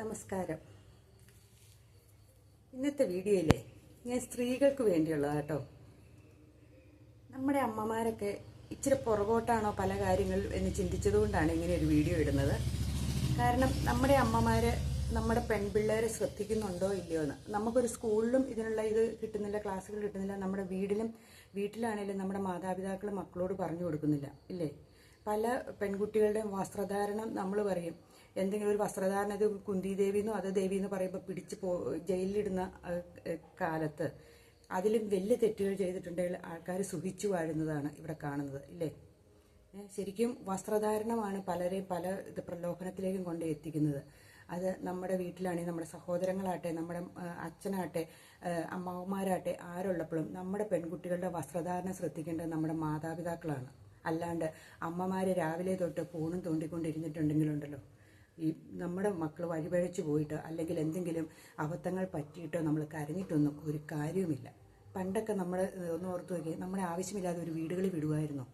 നമസ്കാരം. ഇന്നത്തെ വീഡിയോയിലെ ഞാൻ സ്ത്രീകൾക്ക് വേണ്ടിയുള്ളത് കേട്ടോ. നമ്മുടെ അമ്മമാരൊക്കെ ഇച്ചിരി പുറകോട്ടാണോ പല കാര്യങ്ങൾ എന്ന് ചിന്തിച്ചതുകൊണ്ടാണ് ഇങ്ങനെ ഒരു വീഡിയോ ഇടുന്നത്. കാരണം നമ്മുടെ അമ്മമാര് നമ്മുടെ പെൺപിള്ളേരെ ശ്രദ്ധിക്കുന്നുണ്ടോ ഇല്ലയോ എന്ന്. നമുക്കൊരു സ്കൂളിലും ഇതിനുള്ള ഇത് കിട്ടുന്നില്ല ക്ലാസ്സുകൾ കിട്ടുന്നില്ല നമ്മുടെ വീടിലും വീട്ടിലാണെങ്കിലും നമ്മുടെ മാതാപിതാക്കൾ മക്കളോട് പറഞ്ഞു കൊടുക്കുന്നില്ല ഇല്ലേ? പല പെൺകുട്ടികളുടെയും വസ്ത്രധാരണം നമ്മൾ പറയും. എന്തെങ്കിലും ഒരു വസ്ത്രധാരണ ഇത് കുന്തി ദേവി എന്നോ അത് ദേവി എന്ന് പറയുമ്പോൾ പിടിച്ച് പോ ജയിലിലിടുന്ന കാലത്ത് അതിലും വലിയ തെറ്റുകൾ ചെയ്തിട്ടുണ്ടെങ്കിൽ ആൾക്കാർ സുഖിച്ചു വാഴുന്നതാണ് ഇവിടെ കാണുന്നത് ഇല്ലേ? ശരിക്കും വസ്ത്രധാരണമാണ് പലരെയും പല ഇത് പ്രലോഭനത്തിലേക്കും കൊണ്ട് എത്തിക്കുന്നത്. അത് നമ്മുടെ വീട്ടിലാണെങ്കിൽ നമ്മുടെ സഹോദരങ്ങളാട്ടെ നമ്മുടെ അച്ഛനാട്ടെ അമ്മാവന്മാരാട്ടെ ആരുള്ളപ്പോഴും നമ്മുടെ പെൺകുട്ടികളുടെ വസ്ത്രധാരണം ശ്രദ്ധിക്കേണ്ടത് നമ്മുടെ മാതാപിതാക്കളാണ്. അല്ലാണ്ട് അമ്മമാർ രാവിലെ തൊട്ട് ഫോണും തോണ്ടിക്കൊണ്ടിരുന്നിട്ടുണ്ടെങ്കിലുണ്ടല്ലോ. ഈ നമ്മുടെ മക്കൾ വഴിപഴച്ചു പോയിട്ട് അല്ലെങ്കിൽ എന്തെങ്കിലും അബദ്ധങ്ങൾ പറ്റിയിട്ടോ നമ്മൾ കരഞ്ഞിട്ടൊന്നും ഒരു കാര്യവുമില്ല. പണ്ടൊക്കെ നമ്മൾ ഒന്ന് ഓർത്തു നോക്കി നമ്മുടെ ആവശ്യമില്ലാതെ ഒരു വീടുകളിൽ വിടുമായിരുന്നു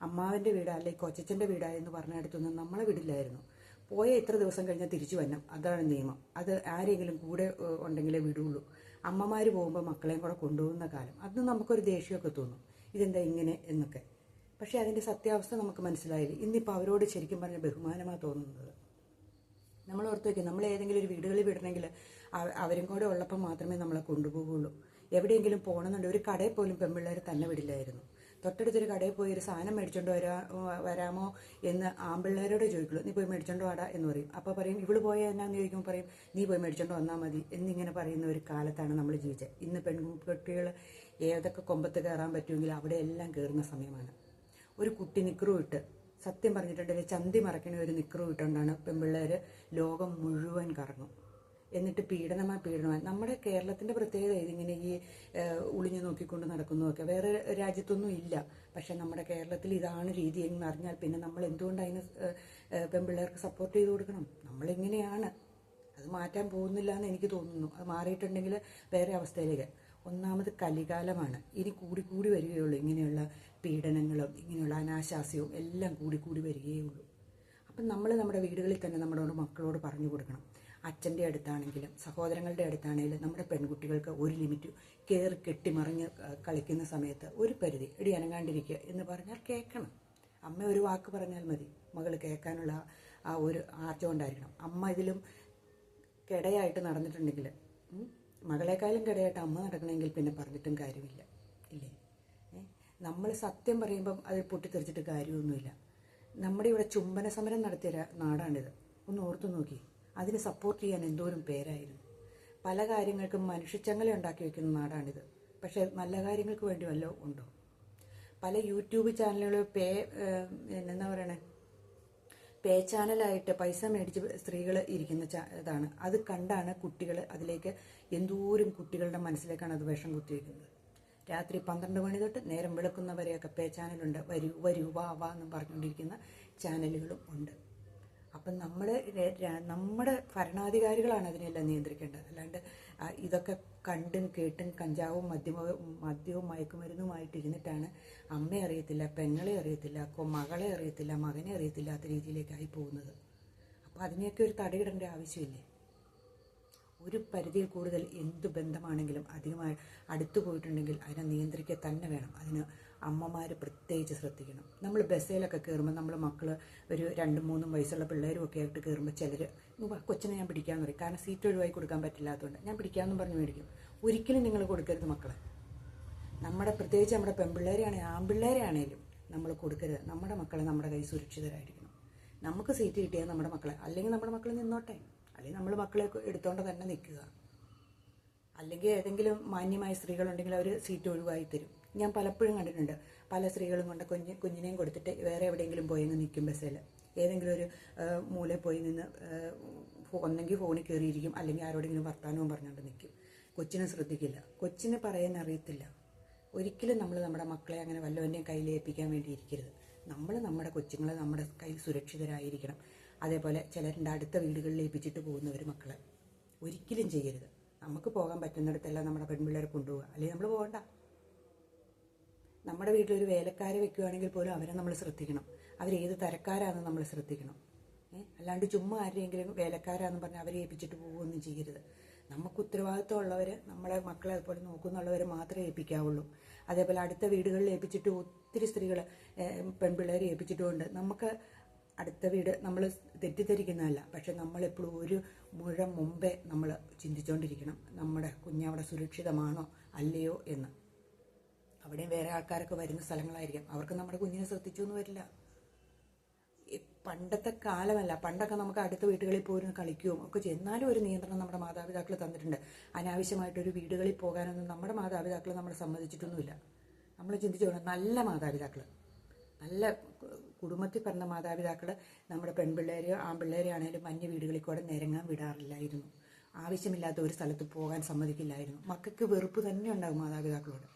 അമ്മാവന്റെ വീട് അല്ലെങ്കിൽ കൊച്ചച്ഛന്റെ എന്ന് പറഞ്ഞിടത്തൊന്നും നമ്മളെ വിടില്ലായിരുന്നു. പോയ എത്ര ദിവസം കഴിഞ്ഞാൽ തിരിച്ചു വരണം. അതാണ് നിയമം. അത് ആരെങ്കിലും കൂടെ ഉണ്ടെങ്കിലേ വിടുള്ളൂ. അമ്മമാർ പോകുമ്പോൾ മക്കളെയും കൂടെ കൊണ്ടുപോകുന്ന കാലം. അത് നമുക്കൊരു ദേഷ്യമൊക്കെ തോന്നും. ഇതെന്താ ഇങ്ങനെ എന്നൊക്കെ. പക്ഷേ അതിന്റെ സത്യാവസ്ഥ നമുക്ക് മനസ്സിലായില്ല? ഇന്നിപ്പോൾ അവരോട് ശരിക്കും പറഞ്ഞ ബഹുമാനമാണ് തോന്നുന്നത്. നമ്മൾ ഓർത്ത് വയ്ക്കും നമ്മൾ ഏതെങ്കിലും ഒരു വീടുകളിൽ വിടണമെങ്കിൽ അവ- അവരും കൂടെ ഉള്ളപ്പോൾ മാത്രമേ നമ്മളെ കൊണ്ടുപോകുള്ളൂ. എവിടെയെങ്കിലും പോകണമെന്നുണ്ടെങ്കിൽ ഒരു കടയിൽ പോലും പെൺപിള്ളേർ തന്നെ വിടില്ലായിരുന്നു. തൊട്ടടുത്തൊരു കടയിൽ പോയി ഒരു സാധനം മേടിച്ചോണ്ട് വരാ വരാമോ എന്ന് ആമ്പിള്ളേരോട് ചോദിക്കുള്ളൂ. നീ പോയി മേടിച്ചോണ്ട് വാടാ എന്ന് പറയും. അപ്പോൾ പറയും ഇവൾ പോയാൽ എന്നാന്ന് ചോദിക്കുമ്പോൾ പറയും നീ പോയി മേടിച്ചോണ്ട് വന്നാൽ മതി എന്നിങ്ങനെ പറയുന്ന ഒരു കാലത്താണ് നമ്മൾ ജീവിച്ചത്. ഇന്ന് പെൺകുട്ടികൾ ഏതൊക്കെ കൊമ്പത്ത് കയറാൻ പറ്റുമെങ്കിൽ അവിടെ എല്ലാം കയറുന്ന സമയമാണ്. ഒരു കുട്ടി നിക്കറും ഇട്ട് സത്യം പറഞ്ഞിട്ടുണ്ടെങ്കിൽ ചന്തി മറക്കണ ഒരു നിക്കറും ഇട്ടുകൊണ്ടാണ് പെൺപിള്ളേർ ലോകം മുഴുവൻ കറങ്ങും. എന്നിട്ട് പീഡനമായി പീഡനമായി നമ്മുടെ കേരളത്തിന്റെ പ്രത്യേകത ഇതിങ്ങനെ ഈ ഉളിഞ്ഞു നോക്കിക്കൊണ്ട് നടക്കുന്നതൊക്കെ. വേറെ രാജ്യത്തൊന്നും ഇല്ല. പക്ഷെ നമ്മുടെ കേരളത്തിൽ ഇതാണ് രീതി എന്ന് അറിഞ്ഞാൽ പിന്നെ നമ്മൾ എന്തുകൊണ്ട് അതിന് പെൺപിള്ളേർക്ക് സപ്പോർട്ട് ചെയ്ത് കൊടുക്കണം? നമ്മളിങ്ങനെയാണ്. അത് മാറ്റാൻ പോകുന്നില്ല എന്ന് എനിക്ക് തോന്നുന്നു. അത് മാറിയിട്ടുണ്ടെങ്കിൽ വേറെ അവസ്ഥയിലേക്ക്. ഒന്നാമത് കലികാലമാണ്. ഇനി കൂടി കൂടി വരികയുള്ളൂ. ഇങ്ങനെയുള്ള പീഡനങ്ങളും ഇങ്ങനെയുള്ള അനാശാസ്യവും എല്ലാം കൂടി കൂടി വരികയുള്ളൂ അപ്പം നമ്മൾ നമ്മുടെ വീടുകളിൽ തന്നെ നമ്മുടെ മക്കളോട് പറഞ്ഞു കൊടുക്കണം. അച്ഛന്റെ അടുത്താണെങ്കിലും സഹോദരങ്ങളുടെ അടുത്താണെങ്കിലും നമ്മുടെ പെൺകുട്ടികൾക്ക് ഒരു ലിമിറ്റ് കയറി കെട്ടിമറിഞ്ഞ് കളിക്കുന്ന സമയത്ത് ഒരു പരിധി എടി അനങ്ങാണ്ടിരിക്കുക എന്ന് പറഞ്ഞാൽ കേൾക്കണം അമ്മ ഒരു വാക്ക് പറഞ്ഞാൽ മതി. മകൾ കേൾക്കാനുള്ള ആ ഒരു ആർജം ഉണ്ടായിരിക്കണം. അമ്മ ഇതിലും കിടയായിട്ട് നടന്നിട്ടുണ്ടെങ്കിൽ മകളെക്കാളും കിടയായിട്ട് അമ്മ നടക്കണമെങ്കിൽ പിന്നെ പറഞ്ഞിട്ടും കാര്യമില്ല. ഇല്ലേ? നമ്മൾ സത്യം പറയുമ്പം അത് പൊട്ടിത്തെറിച്ചിട്ട് കാര്യമൊന്നുമില്ല. നമ്മുടെ ഇവിടെ ചുംബന സമരം നടത്തിയ നാടാണിത്. ഒന്ന് ഓർത്തു നോക്കി. അതിന് സപ്പോർട്ട് ചെയ്യാൻ എന്തോരം പേരായിരുന്നു. പല കാര്യങ്ങൾക്കും മനുഷ്യച്ചങ്ങല ഉണ്ടാക്കി വെക്കുന്ന നാടാണിത്. പക്ഷേ നല്ല കാര്യങ്ങൾക്ക് വേണ്ടി വല്ലതും ഉണ്ടോ? പല യൂട്യൂബ് ചാനലുകൾ പേ എന്താ പറയണേ? പേ ചാനലായിട്ട് പൈസ മേടിച്ച് സ്ത്രീകൾ ഇരിക്കുന്ന ഇതാണ്. അത് കണ്ടാണ് കുട്ടികൾ അതിലേക്ക് എന്തോരം കുട്ടികളുടെ മനസ്സിലേക്കാണ് അത് വിഷം കുത്തിയിരിക്കുന്നത്. രാത്രി പന്ത്രണ്ട് മണി തൊട്ട് നേരം വെളുക്കുന്നവരെയൊക്കെ പേ ചാനലുണ്ട്. വരൂ വരൂ വാ വാ എന്നും പറഞ്ഞുകൊണ്ടിരിക്കുന്ന ചാനലുകളും ഉണ്ട്. അപ്പം നമ്മൾ നമ്മുടെ ഭരണാധികാരികളാണ് അതിനെല്ലാം നിയന്ത്രിക്കേണ്ടത്. അല്ലാണ്ട് ഇതൊക്കെ കണ്ടും കേട്ടും കഞ്ചാവും മദ്യമവും മദ്യവും മയക്കുമരുന്നുമായിട്ട് ഇരുന്നിട്ടാണ് അമ്മയെ അറിയത്തില്ല പെങ്ങളെ അറിയത്തില്ല മകളെ അറിയത്തില്ല മകനെ അറിയത്തില്ലാത്ത രീതിയിലേക്കായി പോകുന്നത്. അപ്പോൾ അതിനെയൊക്കെ ഒരു തടയിടേണ്ട ആവശ്യമില്ലേ? ഒരു പരിധിയിൽ കൂടുതൽ എന്ത് ബന്ധമാണെങ്കിലും അധികമായി അടുത്തു പോയിട്ടുണ്ടെങ്കിൽ അതിനെ നിയന്ത്രിക്കുക തന്നെ വേണം. അതിന് അമ്മമാർ പ്രത്യേകിച്ച് ശ്രദ്ധിക്കണം. നമ്മൾ ബസ്സിലൊക്കെ കയറുമ്പോൾ നമ്മൾ മക്കൾ ഒരു രണ്ടും മൂന്നും വയസ്സുള്ള പിള്ളേരും ഒക്കെ ആയിട്ട് കയറുമ്പോൾ ചിലർ കൊച്ചിനെ ഞാൻ പിടിക്കാമെന്ന് പറയും. കാരണം സീറ്റ് ഒഴിവായി കൊടുക്കാൻ പറ്റില്ലാത്തതുകൊണ്ട് ഞാൻ പിടിക്കാമെന്നും പറഞ്ഞ് മേടിക്കും. ഒരിക്കലും നിങ്ങൾ കൊടുക്കരുത് മക്കളെ. നമ്മുടെ പ്രത്യേകിച്ച് നമ്മുടെ പെൺപിള്ളേരെയാണെങ്കിൽ ആൺപിള്ളേരെയാണേലും നമ്മൾ കൊടുക്കരുത്. നമ്മുടെ മക്കളെ നമ്മുടെ കൈ സുരക്ഷിതരായിരിക്കണം. നമുക്ക് സീറ്റ് കിട്ടിയാൽ നമ്മുടെ മക്കളെ. അല്ലെങ്കിൽ നമ്മുടെ മക്കൾ നിന്നോട്ടെ. അല്ലെങ്കിൽ നമ്മൾ മക്കളെ എടുത്തോണ്ട് തന്നെ നിൽക്കുക. അല്ലെങ്കിൽ ഏതെങ്കിലും മാന്യമായ സ്ത്രീകളുണ്ടെങ്കിൽ അവർ സീറ്റ് ഒഴിവായി തരും. ഞാൻ പലപ്പോഴും കണ്ടിട്ടുണ്ട്. പല സ്ത്രീകളും കൊണ്ട് കുഞ്ഞ് കുഞ്ഞിനെയും കൊടുത്തിട്ട് വേറെ എവിടെയെങ്കിലും പോയെങ്കിൽ നിൽക്കും ബസ്സിൽ ഏതെങ്കിലും ഒരു മൂലെ പോയി നിന്ന് ഒന്നെങ്കിൽ ഫോണിൽ കയറിയിരിക്കും. അല്ലെങ്കിൽ ആരോടെങ്കിലും വർത്തമാനവും പറഞ്ഞുകൊണ്ട് നിൽക്കും. കൊച്ചിനെ ശ്രദ്ധിക്കില്ല. കൊച്ചിനെ പറയാൻ അറിയത്തില്ല. ഒരിക്കലും നമ്മൾ നമ്മുടെ മക്കളെ അങ്ങനെ വല്ലവന്റെയും കയ്യിൽ ഏൽപ്പിക്കാൻ വേണ്ടി ഇരിക്കരുത്. നമ്മൾ നമ്മുടെ കൊച്ചുങ്ങളെ നമ്മുടെ കയ്യിൽ സുരക്ഷിതരായിരിക്കണം. അതേപോലെ ചിലരുടെ അടുത്ത വീടുകളിൽ ഏൽപ്പിച്ചിട്ട് പോകുന്നവർ മക്കളെ. ഒരിക്കലും ചെയ്യരുത്. നമുക്ക് പോകാൻ പറ്റുന്നിടത്തെല്ലാം നമ്മുടെ പെൺപിള്ളേരെ കൊണ്ടുപോകുക അല്ലെങ്കിൽ നമ്മൾ പോകണ്ട? നമ്മുടെ വീട്ടിലൊരു വേലക്കാരെ വെക്കുകയാണെങ്കിൽ പോലും അവരെ നമ്മൾ ശ്രദ്ധിക്കണം. അവരേത് തരക്കാരാണെന്ന് നമ്മൾ ശ്രദ്ധിക്കണം? അല്ലാണ്ട് ചുമ്മാ ആരെങ്കിലും വേലക്കാരാന്ന് പറഞ്ഞാൽ അവരെ ഏൽപ്പിച്ചിട്ട് പോവുകയൊന്നും ചെയ്യരുത്. നമുക്ക് ഉത്തരവാദിത്തമുള്ളവർ നമ്മളെ മക്കളെ അതുപോലെ നോക്കുന്നുള്ളവർ മാത്രമേ ഏൽപ്പിക്കാവുള്ളൂ. അതേപോലെ അടുത്ത വീടുകളിൽ ഏൽപ്പിച്ചിട്ട് ഒത്തിരി സ്ത്രീകൾ പെൺപിള്ളേരെ ഏൽപ്പിച്ചിട്ടുമുണ്ട്. നമുക്ക് അടുത്ത വീട് നമ്മൾ തെറ്റിദ്ധരിക്കുന്നതല്ല. പക്ഷെ നമ്മളെപ്പോഴും ഒരു മുഴം മുമ്പേ നമ്മൾ ചിന്തിച്ചുകൊണ്ടിരിക്കണം നമ്മുടെ കുഞ്ഞവിടെ സുരക്ഷിതമാണോ അല്ലയോ എന്ന്. അവിടെയും വേറെ ആൾക്കാരൊക്കെ വരുന്ന സ്ഥലങ്ങളായിരിക്കാം. അവർക്ക് നമ്മുടെ കുഞ്ഞിനെ ശ്രദ്ധിച്ചൊന്നും വരില്ല. പണ്ടത്തെ കാലമല്ല. പണ്ടൊക്കെ നമുക്ക് അടുത്ത വീടുകളിൽ പോയിരുന്ന് കളിക്കുകയും ഒക്കെ ചെയ്യും. ഒരു നിയന്ത്രണം നമ്മുടെ മാതാപിതാക്കൾ തന്നിട്ടുണ്ട്. അനാവശ്യമായിട്ടൊരു വീടുകളിൽ പോകാനൊന്നും നമ്മുടെ മാതാപിതാക്കൾ നമ്മളെ സമ്മതിച്ചിട്ടൊന്നുമില്ല. നമ്മൾ ചിന്തിച്ചു പോകണം നല്ല മാതാപിതാക്കൾ നല്ല കുടുംബത്തിൽ പറഞ്ഞ മാതാപിതാക്കൾ നമ്മുടെ പെൺപിള്ളേരെയോ ആൺപിള്ളേരെയോ ആണെങ്കിലും മഞ്ഞ വീടുകളിൽ കൂടെ നിരങ്ങാൻ വിടാറില്ലായിരുന്നു. ആവശ്യമില്ലാത്ത ഒരു സ്ഥലത്ത് പോകാൻ സമ്മതിക്കില്ലായിരുന്നു. മക്കൾക്ക് വെറുപ്പ് തന്നെ ഉണ്ടാകും മാതാപിതാക്കളോട്.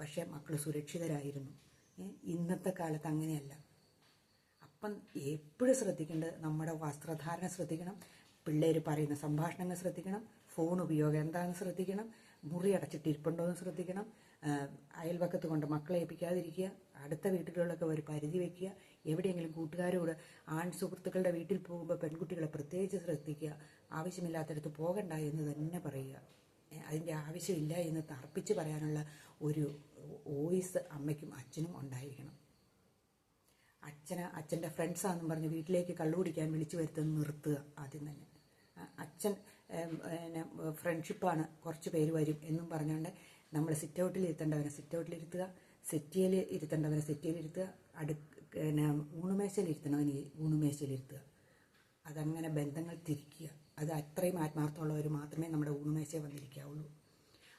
പക്ഷേ മക്കൾ സുരക്ഷിതരായിരുന്നു. ഇന്നത്തെ കാലത്ത് അങ്ങനെയല്ല. അപ്പം എപ്പോഴും ശ്രദ്ധിക്കേണ്ടത് നമ്മുടെ വസ്ത്രധാരണ ശ്രദ്ധിക്കണം. പിള്ളേർ പറയുന്ന സംഭാഷണങ്ങൾ ശ്രദ്ധിക്കണം. ഫോൺ ഉപയോഗം എന്താണെന്ന് ശ്രദ്ധിക്കണം. മുറി അടച്ചിട്ടിരിപ്പുണ്ടോ എന്ന് ശ്രദ്ധിക്കണം. അയൽവക്കത്ത് കൊണ്ട് മക്കളെ ഏൽപ്പിക്കാതിരിക്കുക. അടുത്ത വീട്ടിലുള്ളൊക്കെ ഒരു പരിധി വയ്ക്കുക എവിടെയെങ്കിലും കൂട്ടുകാരോട് ആൺ സുഹൃത്തുക്കളുടെ വീട്ടിൽ പോകുമ്പോൾ പെൺകുട്ടികളെ പ്രത്യേകിച്ച് ശ്രദ്ധിക്കുക. ആവശ്യമില്ലാത്തടത്ത് പോകണ്ട എന്ന് തന്നെ പറയുക. അതിന്റെ ആവശ്യമില്ല എന്ന് തർപ്പിച്ച് പറയാനുള്ള ഒരു വോയിസ് അമ്മയ്ക്കും അച്ഛനും ഉണ്ടായിരിക്കണം. അച്ഛന് അച്ഛന്റെ ഫ്രണ്ട്സാണെന്നും പറഞ്ഞ് വീട്ടിലേക്ക് കള്ളു കുടിക്കാൻ വിളിച്ചു വരുത്തുന്നത് നിർത്തുക ആദ്യം തന്നെ. അച്ഛൻ പിന്നെ ഫ്രണ്ട്ഷിപ്പാണ് കുറച്ച് പേര് വരും എന്നും പറഞ്ഞുകൊണ്ട് നമ്മൾ സിറ്റ് ഔട്ടിൽ ഇരുത്തേണ്ടവനെ സിറ്റ് ഔട്ടിൽ ഇരുത്തുക സെറ്റിയിൽ ഇരുത്തേണ്ടവനെ സെറ്റിയിൽ ഇരുത്തുക അടു പിന്നെ ഊണുമേശയിൽ ഇരുത്തണവന് ഊണുമേശയിൽ ഇരുത്തുക. അതങ്ങനെ ബന്ധങ്ങൾ തിരിക്കുക. അത് അത്രയും ആത്മാർത്ഥമുള്ളവർ മാത്രമേ നമ്മുടെ ഊണുമേശയെ വന്നിരിക്കാവുള്ളൂ.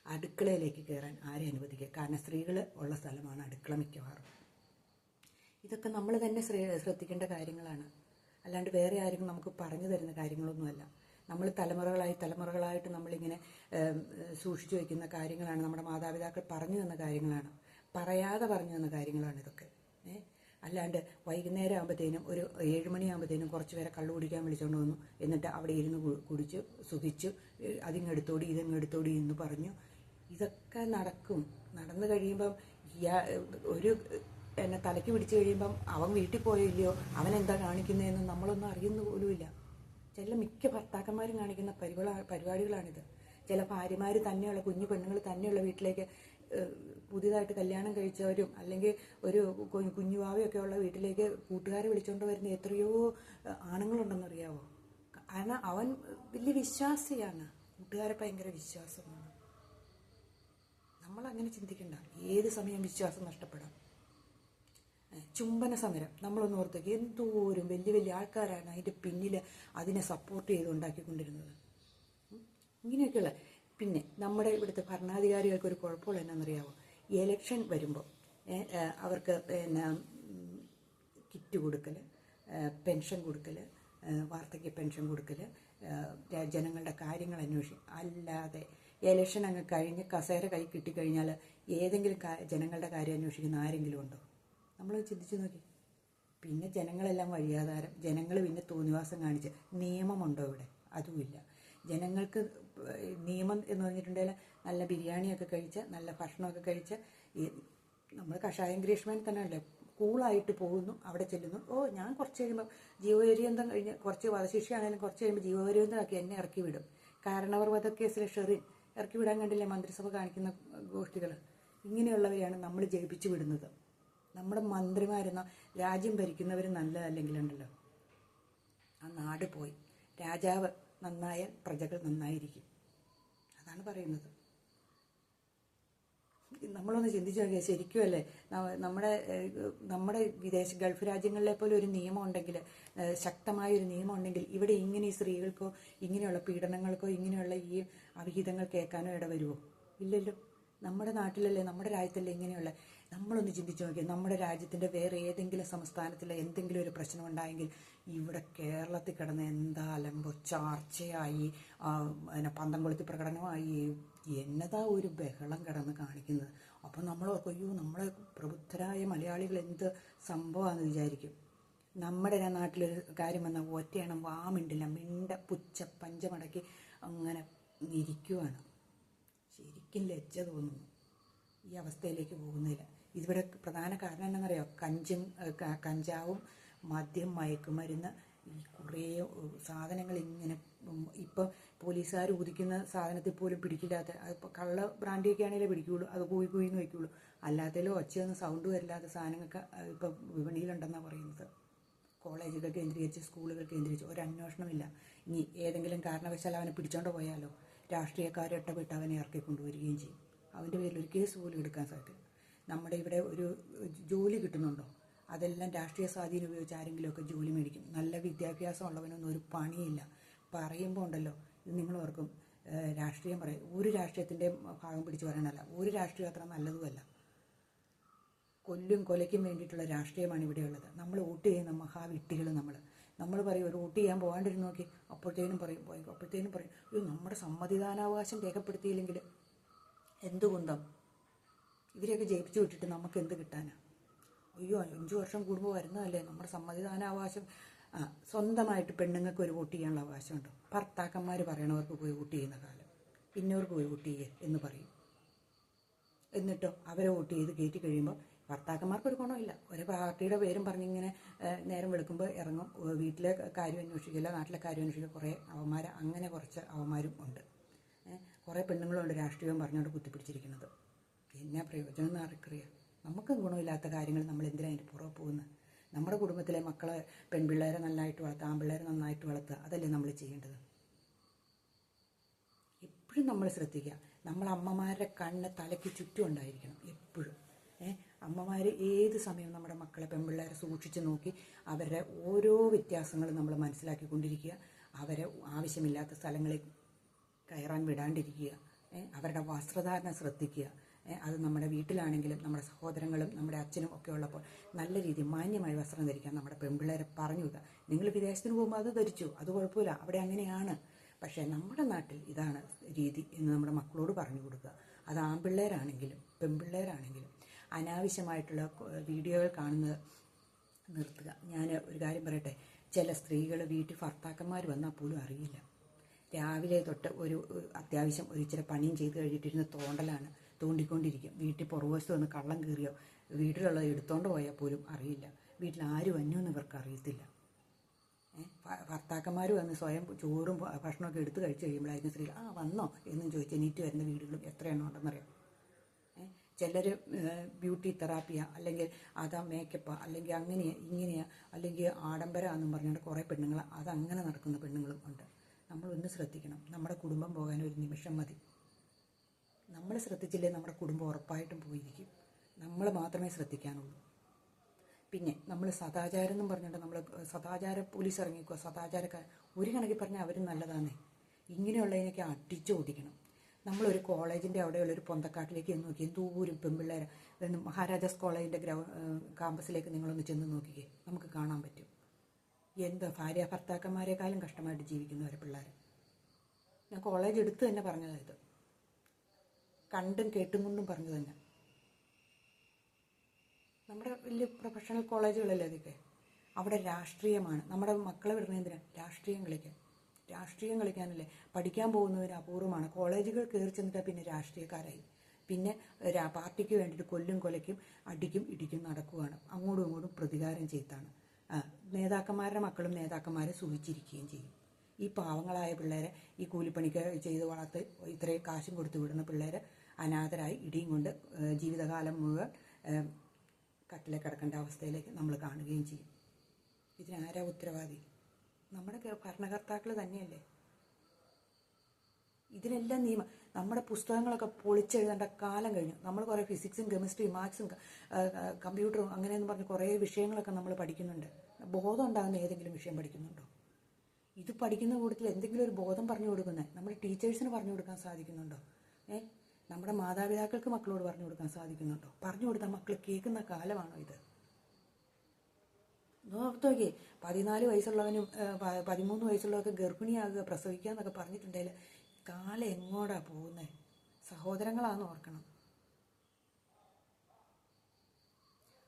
അടുക്കളയിലേക്ക് കയറാൻ ആരെ അനുവദിക്കുക? കാരണം സ്ത്രീകൾ ഉള്ള സ്ഥലമാണ് അടുക്കള മിക്കവാറും. ഇതൊക്കെ നമ്മൾ തന്നെ ശ്ര- ശ്രദ്ധിക്കേണ്ട കാര്യങ്ങളാണ്. അല്ലാണ്ട് വേറെ ആരും നമുക്ക് പറഞ്ഞു തരുന്ന കാര്യങ്ങളൊന്നുമല്ല. നമ്മൾ തലമുറകളായി തലമുറകളായിട്ട് നമ്മളിങ്ങനെ സൂക്ഷിച്ചു വയ്ക്കുന്ന കാര്യങ്ങളാണ് നമ്മുടെ മാതാപിതാക്കൾ പറഞ്ഞു തന്ന കാര്യങ്ങളാണ്. പറയാതെ പറഞ്ഞു തന്ന കാര്യങ്ങളാണ് ഇതൊക്കെ. ഏ? അല്ലാണ്ട് വൈകുന്നേരം ആകുമ്പോഴത്തേനും ഒരു ഏഴ് മണിയാകുമ്പോഴത്തേനും കുറച്ച് പേരെ കള്ളു കുടിക്കാൻ വിളിച്ചുകൊണ്ട് വന്നു. എന്നിട്ട് അവിടെ ഇരുന്ന് കുടിച്ച് സുഖിച്ച് അതിങ്ങെടുത്തോടി ഇതിങ്ങെടുത്തോടി എന്ന് പറഞ്ഞു. ഇതൊക്കെ നടക്കും. നടന്നു കഴിയുമ്പം ഒരു എന്നെ തലയ്ക്ക് പിടിച്ചു കഴിയുമ്പം അവൻ വീട്ടിൽ പോയില്ലയോ? അവൻ എന്താ കാണിക്കുന്നതെന്ന് നമ്മളൊന്നും അറിയുന്ന പോലുമില്ല ചില മിക്ക ഭർത്താക്കന്മാരും കാണിക്കുന്ന പരിപാ പരിപാടികളാണിത്. ചില ഭാര്യമാർ തന്നെയുള്ള കുഞ്ഞു പെണ്ണുങ്ങൾ തന്നെയുള്ള വീട്ടിലേക്ക് പുതിയതായിട്ട് കല്യാണം കഴിച്ചവരും അല്ലെങ്കിൽ ഒരു കുഞ്ഞു കുഞ്ഞുവാവയൊക്കെ ഉള്ള വീട്ടിലേക്ക് കൂട്ടുകാരെ വിളിച്ചുകൊണ്ട് വരുന്ന എത്രയോ ആണുങ്ങളുണ്ടെന്നറിയാവോ? കാരണം അവൻ വലിയ വിശ്വാസിയാണ്. കൂട്ടുകാരെ ഭയങ്കര വിശ്വാസമാണ്. നമ്മൾ അങ്ങനെ ചിന്തിക്കണ്ട. ഏത് സമയം വിശ്വാസം നഷ്ടപ്പെടാം? ചുംബന സമരം. നമ്മളൊന്ന് ഓർത്തേക്ക് എന്തോരം വലിയ വലിയ ആൾക്കാരാണ് അതിന്റെ പിന്നിൽ അതിനെ സപ്പോർട്ട് ചെയ്ത് ഉണ്ടാക്കിക്കൊണ്ടിരുന്നത്. ഇങ്ങനെയൊക്കെയുള്ള പിന്നെ നമ്മുടെ ഇവിടുത്തെ ഭരണാധികാരികൾക്ക് ഒരു കുഴപ്പമുള്ള എന്നാണെന്നറിയാമോ എലക്ഷൻ വരുമ്പോൾ അവർക്ക് പിന്നെ കിറ്റ് കൊടുക്കൽ പെൻഷൻ കൊടുക്കൽ വാർദ്ധക്യ പെൻഷൻ കൊടുക്കൽ ജനങ്ങളുടെ കാര്യങ്ങൾ അന്വേഷിക്കും അല്ലാതെ എലക്ഷൻ അങ്ങ് കഴിഞ്ഞ് കസേര കൈ കിട്ടിക്കഴിഞ്ഞാൽ ഏതെങ്കിലും ജനങ്ങളുടെ കാര്യം അന്വേഷിക്കുന്ന ആരെങ്കിലും ഉണ്ടോ? നമ്മൾ ചിന്തിച്ചു നോക്കി. പിന്നെ ജനങ്ങളെല്ലാം വഴിയാധാരം. ജനങ്ങൾ പിന്നെ തോന്നിവാസം കാണിച്ച്. നിയമമുണ്ടോ ഇവിടെ? അതുമില്ല. ജനങ്ങൾക്ക് നിയമം എന്ന് പറഞ്ഞിട്ടുണ്ടെങ്കിൽ നല്ല ബിരിയാണിയൊക്കെ കഴിച്ച് നല്ല ഭക്ഷണമൊക്കെ കഴിച്ച് ഈ നമ്മൾ കഷായം ഗ്രീഷ്മൻ തന്നെ അല്ലേ കൂളായിട്ട് പോകുന്നു അവിടെ ചെല്ലുന്നു. ഓ ഞാൻ കുറച്ച് കഴിയുമ്പോൾ ജീവപര്യന്തം കഴിഞ്ഞ് കുറച്ച് വധശിക്ഷയാണെങ്കിലും കുറച്ച് കഴിയുമ്പോൾ ജീവപര്യന്തമാക്കി എന്നെ ഇറക്കി വിടും. കാരണവർ വധക്കേസിലെ ഷെറിൻ ഇറക്കി വിടാൻ കണ്ടില്ലേ മന്ത്രിസഭ കാണിക്കുന്ന ഗോഷ്ഠികൾ ഇങ്ങനെയുള്ളവരെയാണ് നമ്മൾ ജയിപ്പിച്ചു വിടുന്നത്. നമ്മുടെ മന്ത്രിമാരെന്ന രാജ്യം ഭരിക്കുന്നവർ നല്ലതല്ലെങ്കിലുണ്ടല്ലോ. ആ നാട് പോയി. രാജാവ് നന്നായാൽ പ്രജകൾ നന്നായിരിക്കും. അതാണ് പറയുന്നത്. നമ്മളൊന്ന് ചിന്തിച്ചു നോക്കിയാൽ ശരിക്കും അല്ലേ? നമ്മുടെ നമ്മുടെ വിദേശ ഗൾഫ് രാജ്യങ്ങളിലെ പോലെ ഒരു നിയമം ഉണ്ടെങ്കിൽ ശക്തമായ ഒരു നിയമം ഉണ്ടെങ്കിൽ ഇവിടെ ഇങ്ങനെ ഈ സ്ത്രീകൾക്കോ ഇങ്ങനെയുള്ള പീഡനങ്ങൾക്കോ ഇങ്ങനെയുള്ള ഈ അവിഹിതങ്ങൾ കേൾക്കാനോ ഇടവരുമോ ഇല്ലല്ലോ. നമ്മുടെ നാട്ടിലല്ലേ നമ്മുടെ രാജ്യത്തല്ലേ ഇങ്ങനെയുള്ള നമ്മളൊന്ന് ചിന്തിച്ചു നോക്കിയാൽ നമ്മുടെ രാജ്യത്തിന്റെ വേറെ ഏതെങ്കിലും സംസ്ഥാനത്തിലെ എന്തെങ്കിലും ഒരു പ്രശ്നം ഉണ്ടായെങ്കിൽ ഇവിടെ കേരളത്തിൽ കിടന്ന് എന്താ അലമ്പോ ചാർച്ചയായി പിന്നെ പന്തം കൊളുത്തി പ്രകടനമായി എന്നതാ ഒരു ബഹളം കിടന്ന് കാണിക്കുന്നത്. അപ്പം നമ്മൾ അയ്യോ നമ്മളെ പ്രബുദ്ധരായ മലയാളികൾ എന്ത് സംഭവമാണെന്ന് വിചാരിക്കും. നമ്മുടെ നാട്ടിലൊരു കാര്യം വന്നാൽ ഒറ്റയണം വാമിണ്ടില്ല മിണ്ട പുച്ച പഞ്ചമടക്കി അങ്ങനെ ഇരിക്കുവാണ്. ശരിക്കും ലജ്ജ തോന്നുന്നു. ഈ അവസ്ഥയിലേക്ക് പോകുന്നില്ല ഇതിവിടെ പ്രധാന കാരണം എന്താണെന്നറിയോ? കഞ്ചും കഞ്ചാവും മദ്യം മയക്കുമരുന്ന് ഈ കുറേ സാധനങ്ങൾ ഇങ്ങനെ ഇപ്പം പോലീസുകാർ ഉദിക്കുന്ന സാധനത്തിൽ പോലും പിടിക്കില്ലാത്ത അതിപ്പോൾ കള്ള ബ്രാൻഡിയൊക്കെ ആണെങ്കിലേ പിടിക്കുകയുള്ളൂ അത് കൂയി കൂയി എന്ന് വയ്ക്കുകയുള്ളൂ അല്ലാത്തതിലോ ഒച്ചയൊന്നും സൗണ്ട് വരില്ലാത്ത സാധനങ്ങൾക്ക് ഇപ്പം വിപണിയിലുണ്ടെന്നാണ് പറയുന്നത്. കോളേജുകൾ കേന്ദ്രീകരിച്ച് സ്കൂളുകൾ കേന്ദ്രീകരിച്ച് ഒരു ഇനി ഏതെങ്കിലും കാരണവശാൽ അവനെ പിടിച്ചോണ്ട് പോയാലോ? രാഷ്ട്രീയക്കാർ ഇട്ടപ്പെട്ട് അവനെ ഇറക്കിക്കൊണ്ടുവരികയും ചെയ്യും. അവന്റെ പേരിൽ ഒരു കേസ് പോലും എടുക്കാൻ സാധ്യത നമ്മുടെ ഇവിടെ ഒരു ജോലി കിട്ടുന്നുണ്ടോ? അതെല്ലാം രാഷ്ട്രീയ സ്വാധീനം ഉപയോഗിച്ച് ആരെങ്കിലുമൊക്കെ ജോലി മേടിക്കും. നല്ല വിദ്യാഭ്യാസം ഉള്ളവനൊന്നും ഒരു പണിയില്ല. പറയുമ്പോൾ ഉണ്ടല്ലോ ഇത് നിങ്ങൾ ഓർക്കും രാഷ്ട്രീയം പറയും ഒരു രാഷ്ട്രീയത്തിന്റെ ഭാഗം പിടിച്ച് പറയാനല്ല ഒരു രാഷ്ട്രീയം അത്ര നല്ലതുമല്ല. കൊല്ലും കൊലയ്ക്കും വേണ്ടിയിട്ടുള്ള രാഷ്ട്രീയമാണ് ഇവിടെയുള്ളത് നമ്മൾ വോട്ട് ചെയ്യുന്ന മഹാവിട്ടികൾ നമ്മൾ നമ്മൾ പറയും ഒരു വോട്ട് ചെയ്യാൻ പോകാണ്ടിരുന്ന് നോക്കി. അപ്പോഴത്തേനും പറയും അപ്പോഴത്തേനും പറയും അയ്യോ നമ്മുടെ സമ്മതിദാനാവകാശം രേഖപ്പെടുത്തിയില്ലെങ്കിൽ എന്ത് കുന്തം ഇവരെയൊക്കെ ജയിപ്പിച്ചു വിട്ടിട്ട് നമുക്ക് എന്ത് കിട്ടാനാണ് അയ്യോ അഞ്ചു വർഷം കൂടുമ്പോൾ വരുന്നതല്ലേ? നമ്മുടെ സമ്മതിദാനാവകാശം സ്വന്തമായിട്ട് പെണ്ണുങ്ങൾക്ക് ഒരു വോട്ട് ചെയ്യാനുള്ള അവകാശമുണ്ട്. ഭർത്താക്കന്മാർ പറയണവർക്ക് പോയി വോട്ട് ചെയ്യുന്ന കാലം. പിന്നവർക്ക് പോയി വോട്ട് ചെയ്യേ എന്ന് പറയും. എന്നിട്ടോ അവരെ വോട്ട് ചെയ്ത് കയറ്റി കഴിയുമ്പോൾ ഭർത്താക്കന്മാർക്ക് ഒരു ഗുണമില്ല. ഒരു പാർട്ടിയുടെ പേരും പറഞ്ഞിങ്ങനെ ഏഹ്, നേരം വെളുക്കുമ്പോൾ ഇറങ്ങും. ഏഹ്, വീട്ടിലെ കാര്യം അന്വേഷിക്കില്ല നാട്ടിലെ കാര്യം അന്വേഷിക്കില്ല. കുറേ അവന്മാർ അങ്ങനെ കുറച്ച് അവന്മാരും ഉണ്ട്. ഏഹ്, കുറേ പെണ്ണുങ്ങളുണ്ട് രാഷ്ട്രീയം പറഞ്ഞുകൊണ്ട് കുത്തിപ്പിടിച്ചിരിക്കുന്നത്. എന്നാ പ്രയോജനം എന്ന് ആർക്കറിയാം നമുക്കും ഗുണമില്ലാത്ത കാര്യങ്ങൾ നമ്മൾ എന്തിനാ അതിന്റെ പുറകെ പോകുന്നത് നമ്മുടെ കുടുംബത്തിലെ മക്കളെ പെൺപിള്ളേരെ നന്നായിട്ട് വളർത്തുക ആൺപിള്ളേരെ നന്നായിട്ട് വളർത്തുക അതല്ലേ നമ്മൾ ചെയ്യേണ്ടത്? എപ്പോഴും നമ്മൾ ശ്രദ്ധിക്കുക. നമ്മൾ അമ്മമാരുടെ കണ്ണ് തലയ്ക്ക് ചുറ്റും ഉണ്ടായിരിക്കണം എപ്പോഴും. ഏ അമ്മമാർ ഏത് സമയവും നമ്മുടെ മക്കളെ പെൺപിള്ളേരെ സൂക്ഷിച്ച് നോക്കി അവരുടെ ഓരോ വ്യത്യാസങ്ങളും നമ്മൾ മനസ്സിലാക്കിക്കൊണ്ടിരിക്കുക. അവരെ ആവശ്യമില്ലാത്ത സ്ഥലങ്ങളിൽ കയറാൻ വിടാണ്ടിരിക്കുക. അവരുടെ വസ്ത്രധാരണ ശ്രദ്ധിക്കുക. അത് നമ്മുടെ വീട്ടിലാണെങ്കിലും നമ്മുടെ സഹോദരങ്ങളും നമ്മുടെ അച്ഛനും ഒക്കെ ഉള്ളപ്പോൾ നല്ല രീതിയിൽ മാന്യമായി വസ്ത്രം ധരിക്കാൻ നമ്മുടെ പെൺപിള്ളേരെ പറഞ്ഞു വിടുക. നിങ്ങൾ വിദേശത്തിന് പോകുമ്പോൾ അത് ധരിച്ചു. അത് കുഴപ്പമില്ല. അവിടെ അങ്ങനെയാണ്. പക്ഷേ നമ്മുടെ നാട്ടിൽ ഇതാണ് രീതി എന്ന് നമ്മുടെ മക്കളോട് പറഞ്ഞു കൊടുക്കുക. അത് ആൺപിള്ളേരാണെങ്കിലും പെൺപിള്ളേരാണെങ്കിലും അനാവശ്യമായിട്ടുള്ള വീഡിയോകൾ കാണുന്നത് നിർത്തുക. ഞാൻ ഒരു കാര്യം പറയട്ടെ. ചില സ്ത്രീകൾ വീട്ടിൽ ഭർത്താക്കന്മാർ വന്നാൽ പോലും അറിയില്ല. രാവിലെ തൊട്ട് ഒരു അത്യാവശ്യം ഒരു ഇച്ചിരി പണിയും ചെയ്ത് കഴിഞ്ഞിട്ടിരുന്ന് തോണ്ടലാണ് തോണ്ടിക്കൊണ്ടിരിക്കും. വീട്ടിൽ പുറകുവശത്ത് വന്ന് കള്ളം കീറിയോ വീട്ടിലുള്ളത് എടുത്തോണ്ട് പോയാൽ പോലും അറിയില്ല. വീട്ടിൽ ആര് വന്നു എന്ന് ഇവർക്ക് അറിയത്തില്ല. ഭർത്താക്കന്മാർ വന്ന് സ്വയം ചോറും ഭക്ഷണമൊക്കെ എടുത്ത് കഴിച്ച് കഴിയുമ്പോഴായിരിക്കും സ്ത്രീകൾ ആ വന്നോ? എന്നും ചോദിച്ച് എണീറ്റ് വരുന്ന വീടുകളും എത്രയെണ്ണം ഉണ്ടെന്നറിയാം? ചിലർ ബ്യൂട്ടി തെറാപ്പിയാ അല്ലെങ്കിൽ അതാ മേക്കപ്പ് അല്ലെങ്കിൽ അങ്ങനെയാ ഇങ്ങനെയാ അല്ലെങ്കിൽ ആഡംബരമാണെന്നും പറഞ്ഞുകൊണ്ട് കുറേ പെണ്ണുങ്ങൾ അതങ്ങനെ നടക്കുന്ന പെണ്ണുങ്ങളും ഉണ്ട്. നമ്മളൊന്ന് ശ്രദ്ധിക്കണം. നമ്മുടെ കുടുംബം പോകാൻ ഒരു നിമിഷം മതി. നമ്മൾ ശ്രദ്ധിച്ചില്ലേ നമ്മുടെ കുടുംബം ഉറപ്പായിട്ടും പോയിരിക്കും. നമ്മൾ മാത്രമേ ശ്രദ്ധിക്കാനുള്ളൂ. പിന്നെ നമ്മൾ സദാചാരം എന്നും പറഞ്ഞിട്ട് നമ്മൾ സദാചാര പോലീസ് ഇറങ്ങിക്കുക സദാചാരക്കാർ ഒരു കണക്കിൽ പറഞ്ഞാൽ അവർ നല്ലതാണേ ഇങ്ങനെയുള്ളതിനൊക്കെ അടിച്ചു ഓടിക്കണം നമ്മളൊരു കോളേജിന്റെ അവിടെയുള്ള ഒരു പൊന്തക്കാട്ടിലേക്ക് ചെന്ന് നോക്കി. എന്തോരം പെൺപിള്ളേർ മഹാരാജാസ് കോളേജിന്റെ ഗ്രൗ ക്യാമ്പസിലേക്ക് നിങ്ങളൊന്ന് ചെന്ന് നോക്കിക്കേ. നമുക്ക് കാണാൻ പറ്റും. എന്താ ഭാര്യ ഭർത്താക്കന്മാരെക്കാളും കഷ്ടമായിട്ട് ജീവിക്കുന്നവരെ പിള്ളേർ ഞാൻ കോളേജ് എടുത്ത് തന്നെ പറഞ്ഞതായത് കണ്ടും കേട്ടും കൊണ്ടും പറഞ്ഞു തന്നെ. നമ്മുടെ വലിയ പ്രൊഫഷണൽ കോളേജുകളല്ലേ അതൊക്കെ അവിടെ രാഷ്ട്രീയമാണ്. നമ്മുടെ മക്കളെ എന്തിനാ? രാഷ്ട്രീയം കളിക്കാൻ. രാഷ്ട്രീയം കളിക്കാനല്ലേ? പഠിക്കാൻ പോകുന്നവർ അപൂർവമാണ്. കോളേജുകൾ കയറി ചെന്നിട്ടാൽ പിന്നെ രാഷ്ട്രീയക്കാരായി. പിന്നെ പാർട്ടിക്ക് വേണ്ടിയിട്ട് കൊല്ലും കൊലയ്ക്കും അടിക്കും ഇടിക്കും നടക്കുകയാണ്. അങ്ങോട്ടും ഇങ്ങോട്ടും പ്രതികാരം ചെയ്താണ് നേതാക്കന്മാരുടെ മക്കളും നേതാക്കന്മാരെ സൂചിച്ചിരിക്കുകയും ചെയ്യും. ഈ പാവങ്ങളായ പിള്ളേരെ ഈ കൂലിപ്പണിക്ക് ചെയ്ത് വളർത്ത് ഇത്രയും കാശും കൊടുത്തു വിടുന്ന പിള്ളേരെ അനാഥരായി ഇടിയും കൊണ്ട് ജീവിതകാലം മുഴുവൻ കട്ടിലെ കിടക്കേണ്ട അവസ്ഥയിലേക്ക് നമ്മൾ കാണുകയും ചെയ്യും. ഇതിനാരാ ഉത്തരവാദി? നമ്മുടെ ഭരണകർത്താക്കൾ തന്നെയല്ലേ? ഇതിനെല്ലാം നിയമം നമ്മുടെ പുസ്തകങ്ങളൊക്കെ പൊളിച്ചെഴുതേണ്ട കാലം കഴിഞ്ഞു. നമ്മൾ കുറേ ഫിസിക്സും കെമിസ്ട്രിയും മാത്സും കമ്പ്യൂട്ടറും അങ്ങനെയെന്ന് പറഞ്ഞ് കുറേ വിഷയങ്ങളൊക്കെ നമ്മൾ പഠിക്കുന്നുണ്ട്. ബോധം ഉണ്ടാകുന്ന ഏതെങ്കിലും വിഷയം പഠിക്കുന്നുണ്ടോ? ഇത് പഠിക്കുന്ന കൂട്ടത്തിൽ എന്തെങ്കിലും ഒരു ബോധം പറഞ്ഞു കൊടുക്കുന്നത് നമ്മുടെ ടീച്ചേഴ്സിന് പറഞ്ഞു കൊടുക്കാൻ സാധിക്കുന്നുണ്ടോ? ഏ? നമ്മുടെ മാതാപിതാക്കൾക്ക് മക്കളോട് പറഞ്ഞു കൊടുക്കാൻ സാധിക്കുന്നുണ്ടോ? പറഞ്ഞു കൊടുത്താൽ മക്കൾ കേൾക്കുന്ന കാലമാണോ ഇത്? നോക്കിയേ പതിനാല് വയസ്സുള്ളവനും പതിമൂന്ന് വയസ്സുള്ളവർക്ക് ഗർഭിണിയാകുക പ്രസവിക്കുക എന്നൊക്കെ പറഞ്ഞിട്ടുണ്ടെങ്കിൽ കാലം എങ്ങോട്ടാ പോകുന്നത് സഹോദരങ്ങളാന്ന് ഓർക്കണം.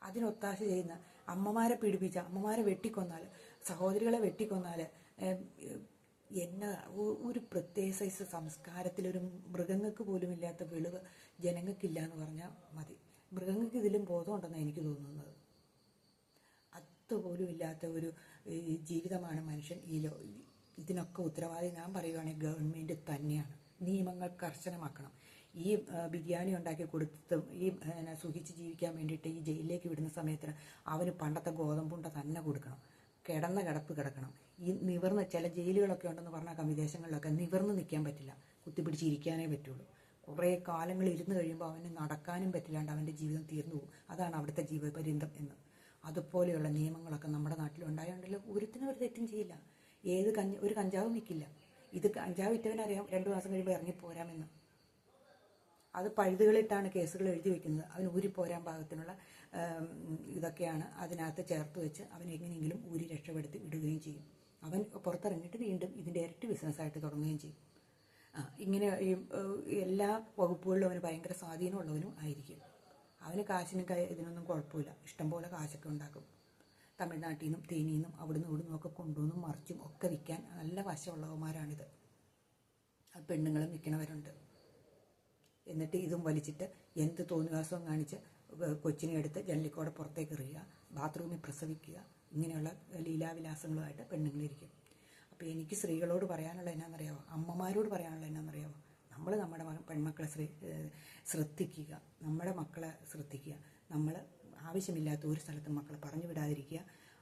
അതിനൊത്താശ ചെയ്യുന്ന അമ്മമാരെ പീഡിപ്പിച്ച അമ്മമാരെ വെട്ടിക്കൊന്നാൽ സഹോദരികളെ വെട്ടിക്കൊന്നാൽ എന്ന ഒരു പ്രത്യേക സൈസ് സംസ്കാരത്തിലൊരു മൃഗങ്ങൾക്ക് പോലും ഇല്ലാത്ത വെളിവ് ജനങ്ങൾക്കില്ല എന്ന് പറഞ്ഞാൽ മതി. മൃഗങ്ങൾക്ക് ഇതിലും ബോധമുണ്ടെന്നാണ് എനിക്ക് തോന്നുന്നത്. പത്ത് പോലും ഇല്ലാത്ത ഒരു ജീവിതമാണ് മനുഷ്യൻ ഈ ഇതിനൊക്കെ ഉത്തരവാദി. ഞാൻ പറയുകയാണെങ്കിൽ ഗവൺമെന്റ് തന്നെയാണ്. നിയമങ്ങൾ കർശനമാക്കണം. ഈ ബിരിയാണി ഉണ്ടാക്കി കൊടുത്തും ഈ സുഖിച്ച് ജീവിക്കാൻ വേണ്ടിയിട്ട് ഈ ജയിലിലേക്ക് വിടുന്ന സമയത്തിന് അവന് പണ്ടത്തെ ഗോതമ്പുണ്ട തന്നെ കൊടുക്കണം. കിടന്ന കിടപ്പ് കിടക്കണം. ഈ നിവർന്ന് ചില ജയിലുകളൊക്കെ ഉണ്ടെന്ന് പറഞ്ഞാൽ വിദേശങ്ങളിലൊക്കെ നിവർന്ന് നിൽക്കാൻ പറ്റില്ല. കുത്തിപ്പിടിച്ചിരിക്കാനേ പറ്റുള്ളൂ. കുറേ കാലങ്ങൾ ഇരുന്ന് കഴിയുമ്പോൾ അവന് നടക്കാനും പറ്റില്ലാണ്ട് അവന്റെ ജീവിതം തീർന്നു പോകും. അതാണ് അവിടുത്തെ ജീവപര്യന്തം എന്ന്. അതുപോലെയുള്ള നിയമങ്ങളൊക്കെ നമ്മുടെ നാട്ടിലുണ്ടായതുകൊണ്ടല്ലോ ഒരുത്തിനും ഒരു തെറ്റും ചെയ്യില്ല. ഏത് കഞ്ച ഒരു കഞ്ചാവും വിൽക്കില്ല ഇത് കഞ്ചാവ് വിറ്റവനറിയാം രണ്ടു മാസം കഴിയുമ്പോൾ ഇറങ്ങിപ്പോരാമെന്ന് അത് പഴുതുകളിട്ടാണ് കേസുകൾ എഴുതി വെക്കുന്നത്. അവന് ഊരി പോരാൻ പാകത്തിനുള്ള ഇതൊക്കെയാണ് അതിനകത്ത് ചേർത്ത് വെച്ച് അവൻ എങ്ങനെയെങ്കിലും ഊരി രക്ഷപ്പെടുത്തി വിടുകയും ചെയ്യും. അവൻ പുറത്തിറങ്ങിയിട്ട് വീണ്ടും ഇതിന്റെ ഇരട്ടി ബിസിനസ്സായിട്ട് തുടങ്ങുകയും ചെയ്യും. ഇങ്ങനെ ഈ എല്ലാ വകുപ്പുകളിലും അവന് ഭയങ്കര സ്വാധീനമുള്ളവനും ആയിരിക്കും. അവന് കാശിന് ഇതിനൊന്നും കുഴപ്പമില്ല. ഇഷ്ടംപോലെ കാശൊക്കെ ഉണ്ടാക്കും. തമിഴ്നാട്ടിൽ നിന്നും തേനിയിൽ നിന്നും അവിടുന്ന് ഇവിടുന്നും ഒക്കെ കൊണ്ടുവന്നും മറിച്ചും ഒക്കെ വിൽക്കാൻ നല്ല വശമുള്ളവന്മാരാണിത്. ആ പെണ്ണുങ്ങളും വിൽക്കണവരുണ്ട് എന്നിട്ട് ഇതും വലിച്ചിട്ട് എന്ത് തോന്നിവാസവും കാണിച്ച് കൊച്ചിനെ എടുത്ത് ജനലിക്കോടെ പുറത്തേക്ക് എറിയുക ബാത്റൂമിൽ പ്രസവിക്കുക ഇങ്ങനെയുള്ള ലീലാവിലാസങ്ങളുമായിട്ട് പെണ്ണുങ്ങളിരിക്കും. അപ്പോൾ എനിക്ക് സ്ത്രീകളോട് പറയാനുള്ള എന്നാണെന്നറിയാമോ അമ്മമാരോട് പറയാനുള്ള എന്നാണെന്നറിയാമോ നമ്മൾ നമ്മുടെ മക- പെൺമക്കളെ ശ്ര ശ്രദ്ധിക്കുക. നമ്മുടെ മക്കളെ ശ്രദ്ധിക്കുക. നമ്മൾ ആവശ്യമില്ലാത്ത ഒരു സ്ഥലത്തും മക്കളെ പറഞ്ഞു വിടാതിരിക്കുക.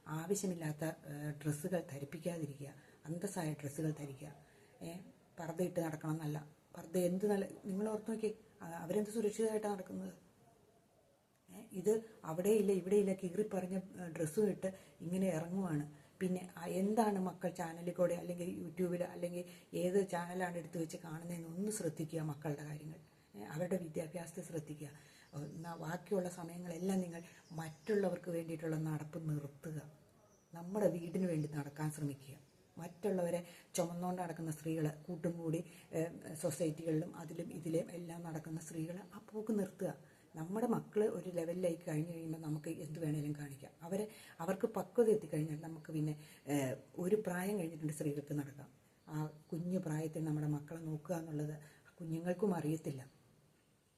ആവശ്യമില്ലാത്ത ഡ്രസ്സുകൾ ധരിപ്പിക്കാതിരിക്കുക. അന്തസ്സായ ഡ്രസ്സുകൾ ധരിക്കുക. പർദ്ദയിട്ട് നടക്കണം എന്നല്ല പർദ്ദ എന്ത് നല്ല നിങ്ങൾ ഓർത്ത് നോക്കി അവരെന്ത് സുരക്ഷിതമായിട്ടാണ് നടക്കുന്നത്? ഇത് അവിടെയില്ല ഇവിടെയില്ല കീറിപ്പറഞ്ഞ ഡ്രസ്സും ഇട്ട് ഇങ്ങനെ ഇറങ്ങുവാണ്. പിന്നെ എന്താണ് മക്കൾ ചാനലിൽ കൂടെ അല്ലെങ്കിൽ യൂട്യൂബിൽ അല്ലെങ്കിൽ ഏത് ചാനലാണ് എടുത്തു വെച്ച് കാണുന്നതെന്ന് ഒന്ന് ശ്രദ്ധിക്കുക മക്കളുടെ കാര്യങ്ങൾ. അവരുടെ വിദ്യാഭ്യാസത്തെ ശ്രദ്ധിക്കുക. ബാക്കിയുള്ള സമയങ്ങളെല്ലാം നിങ്ങൾ മറ്റുള്ളവർക്ക് വേണ്ടിയിട്ടുള്ള നടപ്പ് നിർത്തുക. നമ്മുടെ വീടിന് വേണ്ടി നടക്കാൻ ശ്രമിക്കുക. മറ്റുള്ളവരെ ചുമന്നുകൊണ്ട് നടക്കുന്ന സ്ത്രീകൾ കൂട്ടും കൂടി സൊസൈറ്റികളിലും അതിലും ഇതിലും എല്ലാം നടക്കുന്ന സ്ത്രീകൾ ആ പോക്ക് നിർത്തുക. നമ്മുടെ മക്കൾ ഒരു ലെവലിലേക്ക് കഴിഞ്ഞ് കഴിയുമ്പോൾ നമുക്ക് എന്ത് വേണേലും കാണിക്കാം. അവരെ അവർക്ക് പക്വത എത്തിക്കഴിഞ്ഞാൽ നമുക്ക് പിന്നെ ഒരു പ്രായം കഴിഞ്ഞിട്ടുണ്ട് സ്ത്രീകൾക്ക് നടക്കാം. ആ കുഞ്ഞു പ്രായത്തിൽ നമ്മുടെ മക്കളെ നോക്കുക എന്നുള്ളത് കുഞ്ഞുങ്ങൾക്കും അറിയത്തില്ല.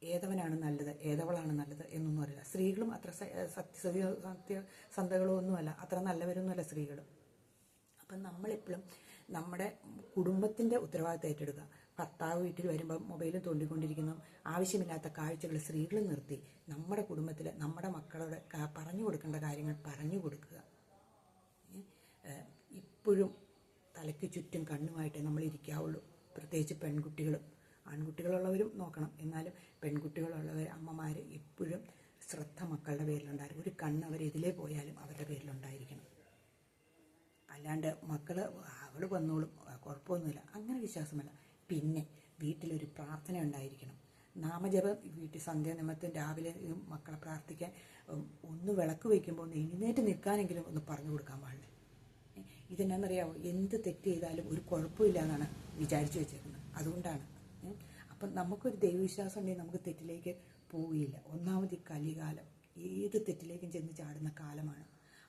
ഏതവനാണ് നല്ലത് ഏതവളാണ് നല്ലത് എന്നൊന്നും അറിയില്ല. സ്ത്രീകളും അത്ര സത്യസത്യ സത്യസന്ധകളോ ഒന്നുമല്ല അത്ര നല്ലവരൊന്നുമല്ല സ്ത്രീകളും. അപ്പം നമ്മളെപ്പോഴും നമ്മുടെ കുടുംബത്തിന്റെ ഉത്തരവാദിത്തം ഏറ്റെടുക്കുക. ഭർത്താവ് വീട്ടിൽ വരുമ്പോൾ മൊബൈലും തോണ്ടിക്കൊണ്ടിരിക്കുന്നു. ആവശ്യമില്ലാത്ത കാഴ്ചകൾ സ്ത്രീകൾ നിർത്തി. നമ്മുടെ കുടുംബത്തിൽ നമ്മുടെ മക്കളോട് പറഞ്ഞു കൊടുക്കേണ്ട കാര്യങ്ങൾ പറഞ്ഞു കൊടുക്കുക. ഇപ്പോഴും തലയ്ക്ക് ചുറ്റും കണ്ണുമായിട്ടേ നമ്മൾ ഇരിക്കാവുള്ളൂ. പ്രത്യേകിച്ച് പെൺകുട്ടികളും ആൺകുട്ടികളുള്ളവരും നോക്കണം. എന്നാലും പെൺകുട്ടികളുള്ളവർ അമ്മമാർ എപ്പോഴും ശ്രദ്ധ മക്കളുടെ പേരിലുണ്ടായിരിക്കും. ഒരു കണ്ണ് അവർ ഇതിലേ പോയാലും അവരുടെ പേരിലുണ്ടായിരിക്കണം. അല്ലാണ്ട് മക്കൾ അവൾ വന്നോളും കുഴപ്പമൊന്നുമില്ല. അങ്ങനെ വിശ്വാസമല്ല. പിന്നെ വീട്ടിലൊരു പ്രാർത്ഥന ഉണ്ടായിരിക്കണം. നാമജപം വീട്ടിൽ സന്ധ്യ നിമിത്തം രാവിലെ മക്കളെ പ്രാർത്ഥിക്കാൻ ഒന്ന് വിളക്ക് വയ്ക്കുമ്പോൾ ഒന്ന് എഴുന്നേറ്റ് നിൽക്കാനെങ്കിലും ഒന്ന് പറഞ്ഞു കൊടുക്കാൻ പാടില്ല. ഏ, ഇതെന്നാന്നറിയാമോ എന്ത് തെറ്റ് ചെയ്താലും ഒരു കുഴപ്പമില്ല എന്നാണ് വിചാരിച്ചു വെച്ചേക്കുന്നത്. അതുകൊണ്ടാണ്. അപ്പം നമുക്കൊരു ദൈവവിശ്വാസം ഉണ്ടെങ്കിൽ നമുക്ക് തെറ്റിലേക്ക് പോവുകയില്ല. ഒന്നാമത് ഈ കലികാലം. ഏത് തെറ്റിലേക്കും ചെന്ന് ചാടുന്ന കാലമാണ്.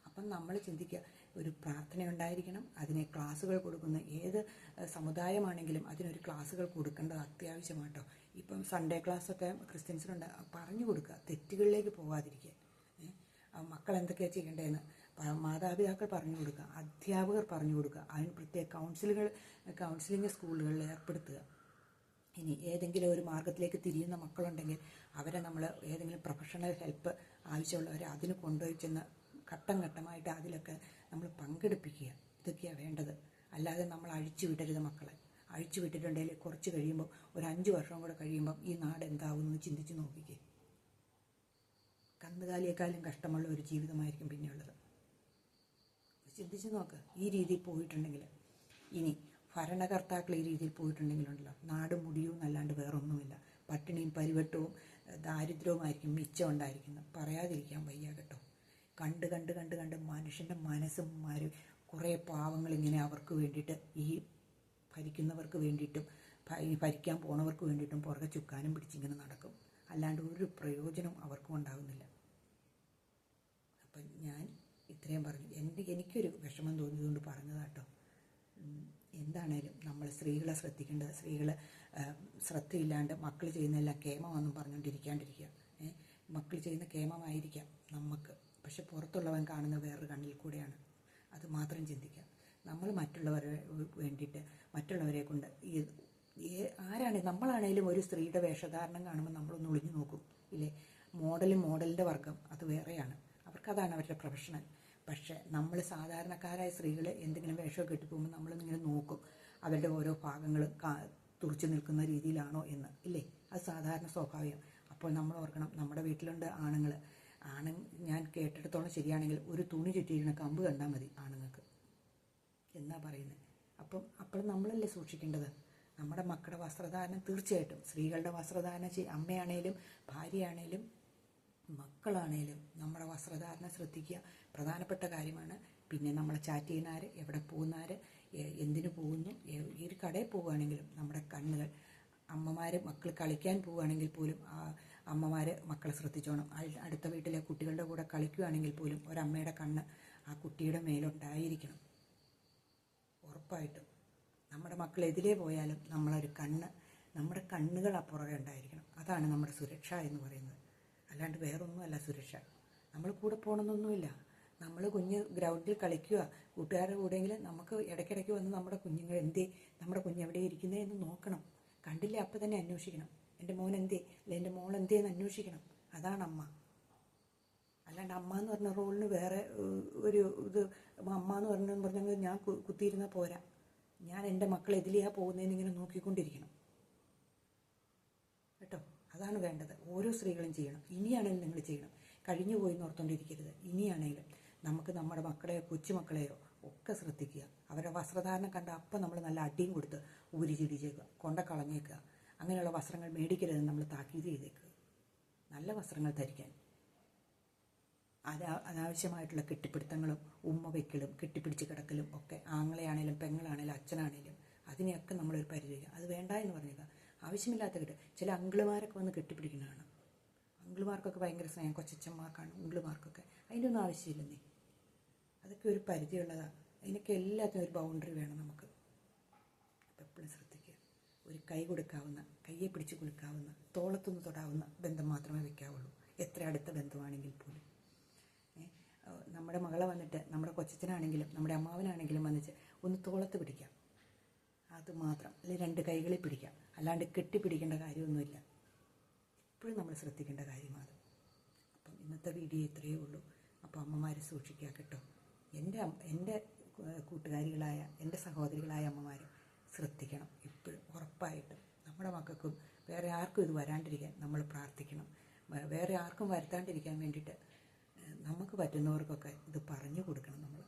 അപ്പം നമ്മൾ ചിന്തിക്കുക ഒരു പ്രാർത്ഥന ഉണ്ടായിരിക്കണം. അതിനെ ക്ലാസ്സുകൾ കൊടുക്കുന്ന ഏത് സമുദായമാണെങ്കിലും അതിനൊരു ക്ലാസ്സുകൾ കൊടുക്കേണ്ടത് അത്യാവശ്യമാട്ടോ. ഇപ്പം സൺഡേ ക്ലാസ്സൊക്കെ ക്രിസ്ത്യൻസിനുണ്ട്. പറഞ്ഞു കൊടുക്കുക. തെറ്റുകളിലേക്ക് പോകാതിരിക്കുക മക്കൾ എന്തൊക്കെയാണ് ചെയ്യേണ്ടതെന്ന് മാതാപിതാക്കൾ പറഞ്ഞു കൊടുക്കുക. അധ്യാപകർ പറഞ്ഞു കൊടുക്കുക. അതിന് പ്രത്യേക കൗൺസിലുകൾ കൗൺസിലിംഗ് സ്കൂളുകളിൽ ഏർപ്പെടുത്തുക. ഇനി ഏതെങ്കിലും ഒരു മാർഗത്തിലേക്ക് തിരിയുന്ന മക്കളുണ്ടെങ്കിൽ അവരെ നമ്മൾ ഏതെങ്കിലും പ്രൊഫഷണൽ ഹെൽപ്പ് ആവശ്യമുള്ളവരെ അതിന് കൊണ്ടുപോയി ചെന്ന് ഘട്ടം ഘട്ടമായിട്ട് അതിലൊക്കെ നമ്മൾ പങ്കെടുപ്പിക്കുക. ഇതൊക്കെയാണ് വേണ്ടത്. അല്ലാതെ നമ്മൾ അഴിച്ചു വിടരുത് മക്കളെ. അഴിച്ചു വിട്ടിട്ടുണ്ടെങ്കിൽ കുറച്ച് കഴിയുമ്പോൾ ഒരു അഞ്ച് വർഷം കൂടെ കഴിയുമ്പം ഈ നാട് എന്താവും എന്ന് ചിന്തിച്ച് നോക്കിക്കേ. കന്നുകാലിയേക്കാളും കഷ്ടമുള്ള ഒരു ജീവിതമായിരിക്കും പിന്നെയുള്ളത്. ചിന്തിച്ച് നോക്ക്. ഈ രീതിയിൽ പോയിട്ടുണ്ടെങ്കിൽ ഇനി ഭരണകർത്താക്കൾ ഈ രീതിയിൽ പോയിട്ടുണ്ടെങ്കിലുണ്ടല്ലോ. നാട് മുടിയും എന്നല്ലാണ്ട് വേറൊന്നുമില്ല. പട്ടിണിയും പരിവട്ടവും ദാരിദ്ര്യവുമായിരിക്കും മിച്ചം ഉണ്ടായിരിക്കുന്നത്. പറയാതിരിക്കാൻ വയ്യ കേട്ടോ. കണ്ട് കണ്ട് കണ്ട് കണ്ട് മനുഷ്യന്റെ മനസ്സും മാറി കുറേ പാവങ്ങൾ ഇങ്ങനെ അവർക്ക് വേണ്ടിയിട്ട് ഈ ഭരിക്കുന്നവർക്ക് വേണ്ടിയിട്ടും ഭരിക്കാൻ പോണവർക്ക് വേണ്ടിയിട്ടും പുറകെ ചുക്കാനും പിടിച്ചിങ്ങനെ നടക്കും. അല്ലാണ്ട് ഒരു പ്രയോജനം അവർക്കും ഉണ്ടാകുന്നില്ല അപ്പം ഞാൻ ഇത്രയും പറഞ്ഞു. എന്റെ എനിക്കൊരു വിഷമം തോന്നിയതുകൊണ്ട് പറഞ്ഞതാട്ടോ എന്താണേലും നമ്മൾ സ്ത്രീകളെ ശ്രദ്ധിക്കേണ്ടത് സ്ത്രീകളെ ശ്രദ്ധയില്ലാണ്ട് മക്കൾ ചെയ്യുന്നതെല്ലാം കേമമെന്നും പറഞ്ഞുകൊണ്ടിരിക്കാണ്ടിരിക്കുക മക്കൾ ചെയ്യുന്ന കേമമായിരിക്കാം നമുക്ക് പക്ഷെ പുറത്തുള്ളവൻ കാണുന്ന വേറൊരു കണ്ണിൽ കൂടെയാണ്. അത് മാത്രം ചിന്തിക്കുക. നമ്മൾ മറ്റുള്ളവരെ വേണ്ടിയിട്ട് മറ്റുള്ളവരെ കൊണ്ട് ഈ ആരാണ് നമ്മളാണേലും ഒരു സ്ത്രീയുടെ വേഷധാരണം കാണുമ്പോൾ നമ്മളൊന്ന് ഒളിഞ്ഞു നോക്കും. ഇല്ലേ? മോഡലും മോഡലിന്റെ വർഗം അത് വേറെയാണ്. അവർക്കതാണ് അവരുടെ പ്രൊഫഷണൽ. പക്ഷേ നമ്മൾ സാധാരണക്കാരായ സ്ത്രീകൾ എന്തെങ്കിലും വേഷം കെട്ടിപ്പോകുമ്പോൾ പോകുമ്പോൾ നമ്മളിങ്ങനെ നോക്കും. അവരുടെ ഓരോ ഭാഗങ്ങൾ തുറച്ചു നിൽക്കുന്ന രീതിയിലാണോ എന്ന്. ഇല്ലേ? അത് സാധാരണ സ്വാഭാവികം അപ്പോൾ നമ്മൾ ഓർക്കണം നമ്മുടെ വീട്ടിലുണ്ട് ആണുങ്ങൾ ആണ് ഞാൻ കേട്ടിടത്തോളം ശരിയാണെങ്കിൽ ഒരു തുണി ചുറ്റിയിരുന്ന കമ്പ് കണ്ടാൽ മതി ആണുങ്ങൾക്ക്. എന്നാ പറയുന്നത് അപ്പം അപ്പോൾ നമ്മളല്ലേ സൂക്ഷിക്കേണ്ടത്? നമ്മുടെ മക്കളുടെ വസ്ത്രധാരണം തീർച്ചയായിട്ടും സ്ത്രീകളുടെ വസ്ത്രധാരണം ചെയ് അമ്മയാണേലും ഭാര്യയാണേലും മക്കളാണേലും നമ്മുടെ വസ്ത്രധാരണം ശ്രദ്ധിക്കുക. പ്രധാനപ്പെട്ട കാര്യമാണ് പിന്നെ നമ്മളെ ചാറ്റ് ചെയ്യുന്നവർ എവിടെ പോകുന്നവർ എന്തിനു പോകുന്നു ഈ കടയിൽ പോവുകയാണെങ്കിലും നമ്മുടെ കണ്ണുകൾ അമ്മമാർ മക്കൾ കളിക്കാൻ പോവുകയാണെങ്കിൽ പോലും അമ്മമാർ മക്കളെ ശ്രദ്ധിച്ചോണം. അടുത്ത വീട്ടിലെ കുട്ടികളുടെ കൂടെ കളിക്കുകയാണെങ്കിൽ പോലും ഒരമ്മയുടെ കണ്ണ് ആ കുട്ടിയുടെ മേലുണ്ടായിരിക്കണം ഉറപ്പായിട്ടും. നമ്മുടെ മക്കൾ എതിലേ പോയാലും നമ്മളൊരു കണ്ണ് നമ്മുടെ കണ്ണുകൾ ആ പുറകെ ഉണ്ടായിരിക്കണം. അതാണ് നമ്മുടെ സുരക്ഷ എന്ന് പറയുന്നത്. അല്ലാണ്ട് വേറൊന്നുമല്ല സുരക്ഷ. നമ്മൾ കൂടെ പോകണമെന്നൊന്നുമില്ല നമ്മൾ കുഞ്ഞ് ഗ്രൗണ്ടിൽ കളിക്കുക. കൂട്ടുകാരുടെ കൂടെയെങ്കിൽ നമുക്ക് ഇടയ്ക്കിടയ്ക്ക് വന്ന് നമ്മുടെ കുഞ്ഞുങ്ങൾ എന്തേ നമ്മുടെ കുഞ്ഞ് എവിടെ ഇരിക്കുന്നേ എന്ന് നോക്കണം. കണ്ടില്ലേ അപ്പം തന്നെ അന്വേഷിക്കണം. എന്റെ മോൻ എന്തേ? അല്ലെ എന്റെ മോൾ എന്തേന്ന് അന്വേഷിക്കണം. അതാണ് അമ്മ. അല്ലാണ്ട് അമ്മ എന്ന് പറഞ്ഞ റോളിന് വേറെ ഒരു ഇത് അമ്മ എന്ന് പറഞ്ഞെന്ന് പറഞ്ഞെങ്കിൽ ഞാൻ കുത്തിയിരുന്ന പോരാ. ഞാൻ എന്റെ മക്കൾ എതിലെയാ പോകുന്നതെന്ന് ഇങ്ങനെ നോക്കിക്കൊണ്ടിരിക്കണം. കേട്ടോ? അതാണ് വേണ്ടത്. ഓരോ സ്ത്രീകളും ചെയ്യണം. ഇനിയാണെങ്കിലും നിങ്ങൾ ചെയ്യണം. കഴിഞ്ഞു പോയി ഓർത്തുകൊണ്ടിരിക്കരുത് ഇനിയാണെങ്കിലും നമുക്ക് നമ്മുടെ മക്കളെയോ കൊച്ചുമക്കളെയോ ഒക്കെ ശ്രദ്ധിക്കുക. അവരുടെ വസ്ത്രധാരണം കണ്ട അപ്പം നമ്മൾ നല്ല അടിയും കൊടുത്ത് ഊരി ചിടിച്ചേക്കുക കൊണ്ട കളഞ്ഞേക്കുക. അങ്ങനെയുള്ള വസ്ത്രങ്ങൾ മേടിക്കരുത് നമ്മൾ താക്കീത് ചെയ്തേക്കുക നല്ല വസ്ത്രങ്ങൾ ധരിക്കാൻ. അത് അനാവശ്യമായിട്ടുള്ള കെട്ടിപ്പിടുത്തങ്ങളും ഉമ്മ വയ്ക്കലും കെട്ടിപ്പിടിച്ച് കിടക്കലും ഒക്കെ ആങ്ങളെയാണേലും പെങ്ങളാണേലും അച്ഛനാണേലും അതിനെയൊക്കെ നമ്മളൊരു പരിധി അത് വേണ്ട എന്ന് പറഞ്ഞത് ആവശ്യമില്ലാത്ത കെട്ട് ചില അങ്കിളുമാരൊക്കെ വന്ന് കെട്ടിപ്പിടിക്കുന്നതാണ്. അങ്കിളുമാർക്കൊക്കെ ഭയങ്കര സ്നേഹം കൊച്ചച്ചന്മാർക്കാണ് അങ്കിളുമാർക്കൊക്കെ. അതിന്റെ ഒന്നും ആവശ്യമില്ലെന്നേ. അതൊക്കെ ഒരു പരിധിയുള്ളതാണ്. അതിനൊക്കെ എല്ലാത്തിനും ഒരു ബൗണ്ടറി വേണം നമുക്ക്. എപ്പോഴും ശ്രദ്ധിക്കുക ഒരു കൈ കൊടുക്കാവുന്ന കയ്യെ പിടിച്ച് കൊടുക്കാവുന്ന തോളത്തുനിന്ന് തൊടാവുന്ന ബന്ധം മാത്രമേ വെക്കാവുള്ളൂ എത്ര അടുത്ത ബന്ധമാണെങ്കിൽ പോലും. നമ്മുടെ മകളെ വന്നിട്ട് നമ്മുടെ കൊച്ചച്ഛനാണെങ്കിലും നമ്മുടെ അമ്മാവനാണെങ്കിലും വന്നിട്ട് ഒന്ന് തോളത്ത് പിടിക്കാം. അത് മാത്രം. അല്ലെങ്കിൽ രണ്ട് കൈകളിൽ പിടിക്കാം. അല്ലാണ്ട് കെട്ടിപ്പിടിക്കേണ്ട കാര്യമൊന്നുമില്ല. എപ്പോഴും നമ്മൾ ശ്രദ്ധിക്കേണ്ട കാര്യമാണ് അപ്പം ഇന്നത്തെ വീഡിയോ ഇത്രയേ ഉള്ളൂ. അപ്പോൾ അമ്മമാരെ സൂക്ഷിക്കുക കേട്ടോ. എന്റെ എന്റെ കൂട്ടുകാരികളായ എന്റെ സഹോദരികളായ അമ്മമാർ ശ്രദ്ധിക്കണം. ഇപ്പോഴും ഉറപ്പായിട്ടും നമ്മുടെ മക്കൾക്കും വേറെ ആർക്കും ഇത് വരാണ്ടിരിക്കാൻ നമ്മൾ പ്രാർത്ഥിക്കണം. വേറെ ആർക്കും വരുത്താണ്ടിരിക്കാൻ വേണ്ടിയിട്ട് നമുക്ക് പറ്റുന്നവർക്കൊക്കെ ഇത് പറഞ്ഞു കൊടുക്കണം നമ്മൾ.